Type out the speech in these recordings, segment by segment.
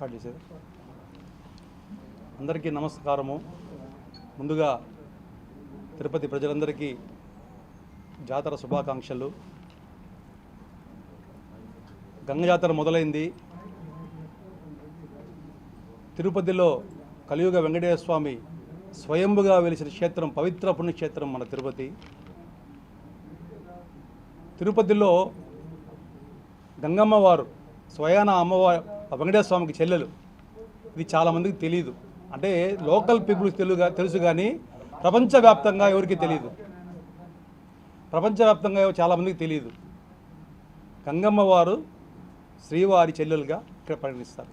Start చేసేది. అందరికీ నమస్కారము. ముందుగా తిరుపతి ప్రజలందరికీ జాతర శుభాకాంక్షలు. గంగ జాతర మొదలైంది. తిరుపతిలో కలియుగ వెంకటేశ్వర స్వామి స్వయంభుగా వెలిసిన క్షేత్రం పవిత్ర పుణ్యక్షేత్రం మన తిరుపతి. తిరుపతిలో గంగమ్మవారు స్వయాన అమ్మవారు వెంకటేశ్వర స్వామికి చెల్లెలు. ఇది చాలామందికి తెలియదు అంటే లోకల్ పీపుల్స్ తెలుగు తెలుసు కానీ ప్రపంచవ్యాప్తంగా ఎవరికి తెలియదు ప్రపంచవ్యాప్తంగా చాలామందికి తెలియదు గంగమ్మ వారు శ్రీవారి చెల్లెలుగా ఇక్కడ పరిగణిస్తారు.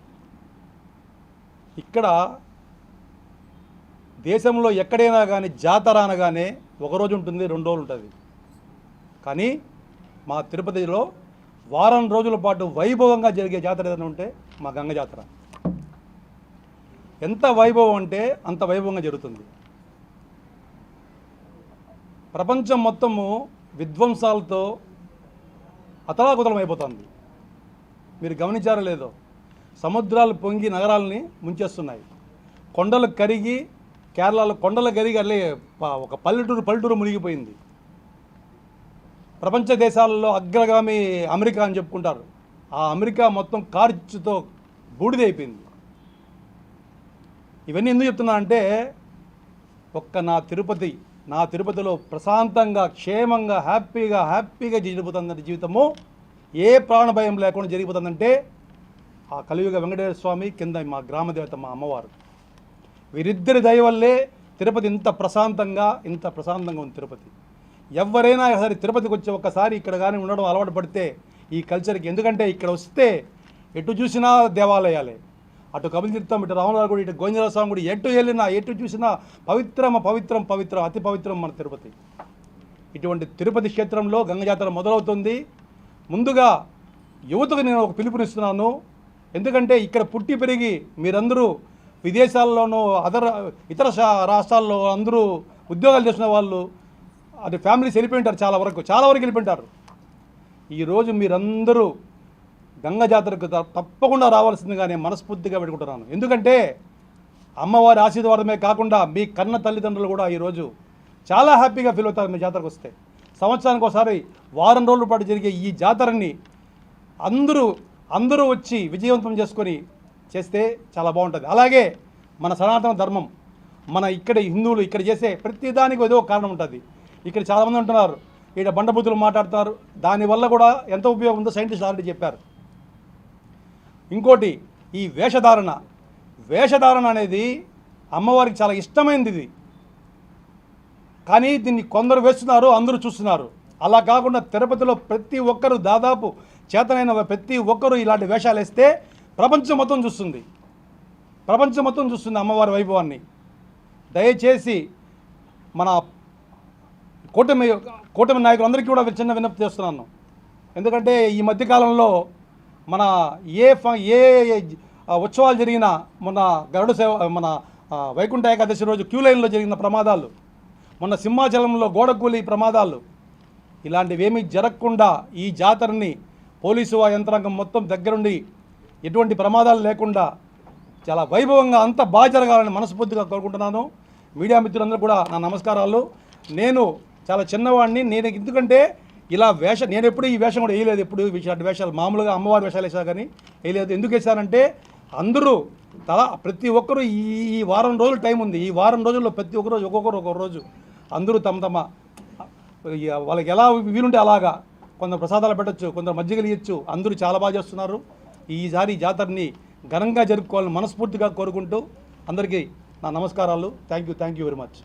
ఇక్కడ దేశంలో ఎక్కడైనా కానీ జాతర అనగానే ఒక రోజు ఉంటుంది రెండు రోజులు ఉంటుంది. కానీ మా తిరుపతిలో వారం రోజుల పాటు వైభవంగా జరిగే జాతర ఏదైనా ఉంటే మా గంగ జాతర. ఎంత వైభవం అంటే అంత వైభవంగా జరుగుతుంది. ప్రపంచం మొత్తము విధ్వంసాలతో అతలాకుతలం అయిపోతుంది మీరు గమనించారో లేదో సముద్రాలు పొంగి నగరాలని ముంచేస్తున్నాయి. కొండలు కరిగి కేరళలో కొండలు కరిగి అల్లే ఒక పల్లెటూరు పల్లెటూరు మునిగిపోయింది. ప్రపంచ దేశాలలో అగ్రగామి అమెరికా అని చెప్పుకుంటారు. ఆ అమెరికా మొత్తం కార్చుతో బూడిదైపోయింది ఇవన్నీ ఎందుకు చెప్తున్నా అంటే ఒక్క నా తిరుపతి నా తిరుపతిలో ప్రశాంతంగా క్షేమంగా హ్యాపీగా హ్యాపీగా జరిగిపోతుందంటే జీవితము ఏ ప్రాణ భయం లేకుండా జరిగిపోతుందంటే ఆ కలియుగ వెంకటేశ్వర స్వామి కింద మా గ్రామదేవత మా అమ్మవారు. వీరిద్దరి దయ వల్లే తిరుపతి ఇంత ప్రశాంతంగా ఇంత ప్రశాంతంగా ఉంది తిరుపతి. ఎవరైనా సరే తిరుపతికి వచ్చి ఒక్కసారి ఇక్కడ కానీ ఉండడం అలవాటు పడితే ఈ కల్చర్కి ఎందుకంటే ఇక్కడ వస్తే ఎటు చూసినా దేవాలయాలే. అటు కపిలతీర్థం ఇటు రామనాథ గుడి ఇటు గోవిందరావు స్వామి గుడి ఎటు వెళ్ళినా ఎటు చూసినా పవిత్రమ పవిత్రం పవిత్రం అతి పవిత్రం మన తిరుపతి. ఇటువంటి తిరుపతి క్షేత్రంలో గంగ జాతర మొదలవుతుంది. ముందుగా యువతకు నేను ఒక పిలుపునిస్తున్నాను. ఎందుకంటే ఇక్కడ పుట్టి పెరిగి మీరందరూ విదేశాల్లోనూ అదర్ ఇతర రాష్ట్రాల్లో అందరూ ఉద్యోగాలు చేసిన వాళ్ళు అది ఫ్యామిలీస్ వెళ్ళిపోయింటారు చాలా వరకు చాలా వరకు వెళ్ళిపోయింటారు. ఈరోజు మీరందరూ గంగ జాతరకు తప్పకుండా రావాల్సిందిగా నేను మనస్ఫూర్తిగా పెట్టుకుంటున్నాను ఎందుకంటే అమ్మవారి ఆశీర్వాదమే కాకుండా మీ కన్న తల్లిదండ్రులు కూడా ఈరోజు చాలా హ్యాపీగా ఫీల్ అవుతారు మీ జాతరకు వస్తే. సంవత్సరానికి ఒకసారి వారం రోజుల పాటు జరిగే ఈ జాతరని అందరూ అందరూ వచ్చి విజయవంతం చేసుకొని చేస్తే చాలా బాగుంటుంది. అలాగే మన సనాతన ధర్మం మన ఇక్కడ హిందువులు ఇక్కడ చేసే ప్రతి దానికి ఏదో కారణం ఉంటుంది. ఇక్కడ చాలామంది ఉంటున్నారు. ఇక్కడ బండబుద్ధులు మాట్లాడుతున్నారు. దానివల్ల కూడా ఎంత ఉపయోగం ఉందో సైంటిస్ట్ ఆల్రెడీ చెప్పారు. ఇంకోటి ఈ వేషధారణ. వేషధారణ అనేది అమ్మవారికి చాలా ఇష్టమైనది ఇది. కానీ దీన్ని కొందరు వేస్తున్నారు అందరూ చూస్తున్నారు. అలా కాకుండా తిరుపతిలో ప్రతి ఒక్కరు దాదాపు చేతనైన ప్రతి ఒక్కరూ ఇలాంటి వేషాలు వేస్తే ప్రపంచం మొత్తం చూస్తుంది. ప్రపంచం మొత్తం చూస్తుంది అమ్మవారి వైభవాన్ని. దయచేసి మన కూటమి కూటమి నాయకులందరికీ కూడా చిన్న విన్నపి చేస్తున్నాను. ఎందుకంటే ఈ మధ్యకాలంలో మన ఏ ఫ ఏ ఉత్సవాలు జరిగినా మొన్న గరుడ సేవ మన వైకుంఠ ఏకాదశి రోజు క్యూ లైన్లో జరిగిన ప్రమాదాలు మొన్న సింహాచలంలో గోడకూలి ప్రమాదాలు ఇలాంటివేమీ జరగకుండా ఈ జాతరని పోలీసు ఆ యంత్రాంగం మొత్తం దగ్గరుండి ఎటువంటి ప్రమాదాలు లేకుండా చాలా వైభవంగా అంత బాగా జరగాలని మనస్ఫూర్తిగా కోరుకుంటున్నాను. మీడియా మిత్రులందరూ కూడా నా నమస్కారాలు. నేను చాలా చిన్నవాడిని. నేను ఎందుకంటే ఇలా వేష నేను ఎప్పుడు ఈ వేషం కూడా వేయలేదు. ఎప్పుడు అటు వేషాలు మామూలుగా అమ్మవారి వేషాలు వేసా కానీ వేయలేదు. ఎందుకు వేసానంటే అందరూ తల ప్రతి ఒక్కరూ ఈ ఈ వారం రోజులు టైం ఉంది. ఈ వారం రోజుల్లో ప్రతి ఒక్కరోజు ఒక్కొక్కరు ఒక్కొక్క రోజు అందరూ తమ తమ వాళ్ళకి ఎలా వీలుంటే అలాగా కొందరు ప్రసాదాలు పెట్టచ్చు కొందరు మజ్జిగలు ఇవ్వచ్చు అందరూ చాలా బాగా చేస్తున్నారు. ఈసారి జాతరని ఘనంగా జరుపుకోవాలని మనస్ఫూర్తిగా కోరుకుంటూ అందరికీ నా నమస్కారాలు. Thank you thank you very much.